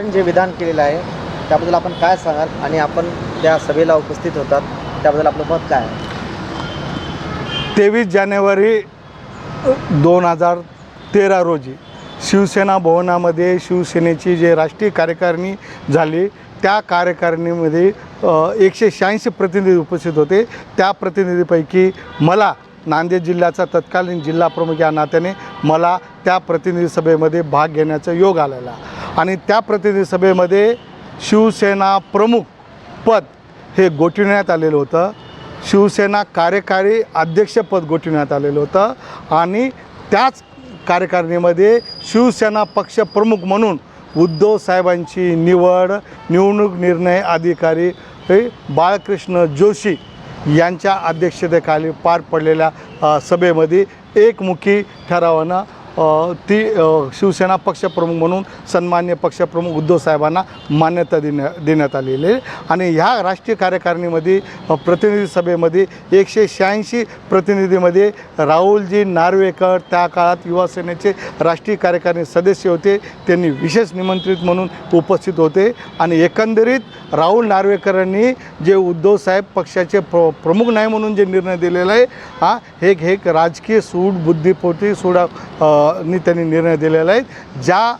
आपण जे विधान केलेलं आहे त्याबद्दल आपण काय सांगाल? आणि आपण त्या सभेला उपस्थित होतात त्याबद्दल आपलं मत काय आहे? तेवीस जानेवारी दोन हजार तेरा रोजी शिवसेना भवनामध्ये शिवसेनेची जे राष्ट्रीय कार्यकारिणी झाली त्या कार्यकारिणीमध्ये एकशे शहाऐंशी प्रतिनिधी उपस्थित होते. त्या प्रतिनिधीपैकी मला नांदेड जिल्ह्याचा तत्कालीन जिल्हा प्रमुख या नात्याने मला त्या प्रतिनिधी सभेमध्ये भाग घेण्याचा योग आलेला. आणि त्या प्रतिनिधी सभेमध्ये शिवसेना प्रमुख पद हे गोठविण्यात आलेलं होतं. शिवसेना कार्यकारी अध्यक्षपद गोठविण्यात आलेलं होतं आणि त्याच कार्यकारिणीमध्ये शिवसेना पक्षप्रमुख म्हणून उद्धव साहेबांची निवड निवडणूक निर्णय अधिकारी हे बाळकृष्ण जोशी यांच्या अध्यक्षतेखाली पार पडलेल्या सभेमध्ये एकमुखी ठरावानं ती शिवसेना पक्षप्रमुख म्हणून सन्मान्य पक्षप्रमुख उद्धव साहेबांना मान्यता देण्या देण्यात आलेली आहे. आणि ह्या राष्ट्रीय कार्यकारिणीमध्ये प्रतिनिधी सभेमध्ये एकशे शहाऐंशी प्रतिनिधीमध्ये राहुलजी नार्वेकर त्या काळात युवासेनेचे राष्ट्रीय कार्यकारिणी सदस्य होते. त्यांनी विशेष निमंत्रित म्हणून उपस्थित होते. आणि एकंदरीत राहुल नार्वेकरांनी जे उद्धव साहेब पक्षाचे प्र प्रमुख नाही म्हणून जे निर्णय दिलेला आहे हा हे हे एक राजकीय सूड बुद्धिपोटी सोडा नी त्यांनी निर्णय दिलेला आहे. ज्या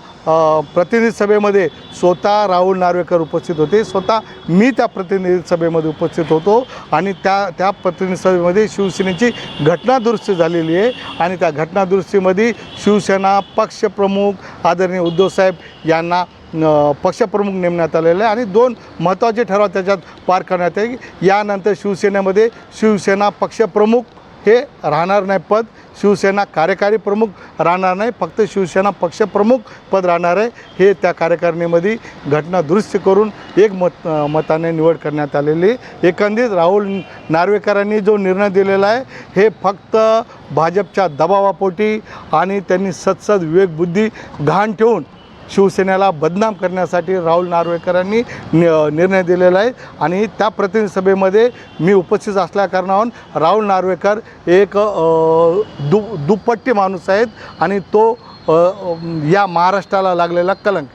प्रतिनिधी सभेमध्ये स्वतः राहुल नार्वेकर उपस्थित होते स्वतः मी त्या प्रतिनिधी सभेमध्ये उपस्थित होतो आणि त्या त्या प्रतिनिधी सभेमध्ये शिवसेनेची घटनादुरुस्ती झालेली आहे आणि त्या घटनादुरुस्तीमध्ये शिवसेना पक्षप्रमुख आदरणीय उद्धवसाहेब यांना पक्षप्रमुख नेमण्यात आलेले आहे आणि दोन महत्त्वाचे ठराव त्याच्यात पार करण्यात येईल. यानंतर शिवसेनेमध्ये शिवसेना पक्षप्रमुख हे राहणार नाही पद. शिवसेना कार्यकारी प्रमुख राहणार नाही. फक्त शिवसेना पक्षप्रमुख पद राहणार आहे. हे त्या कार्यकारिणीमध्ये घटना दुरुस्त करून एक मत मताने निवड करण्यात आलेली एकंदरीत राहुल नार्वेकरांनी जो निर्णय दिलेला आहे हे फक्त भाजपच्या दबावापोटी आणि त्यांनी सत्सद विवेकबुद्धी घाण ठेवून शिवसेनेला बदनाम करण्यासाठी राहुल नार्वेकरांनी निर्णय दिलेला आहे. आणि त्या प्रतिनिधी सभेमध्ये मी उपस्थित असल्याकारणावरून राहुल नार्वेकर एक दु दुप्पट्टी माणूस आहेत. आणि तो या महाराष्ट्राला लागलेला कलंक.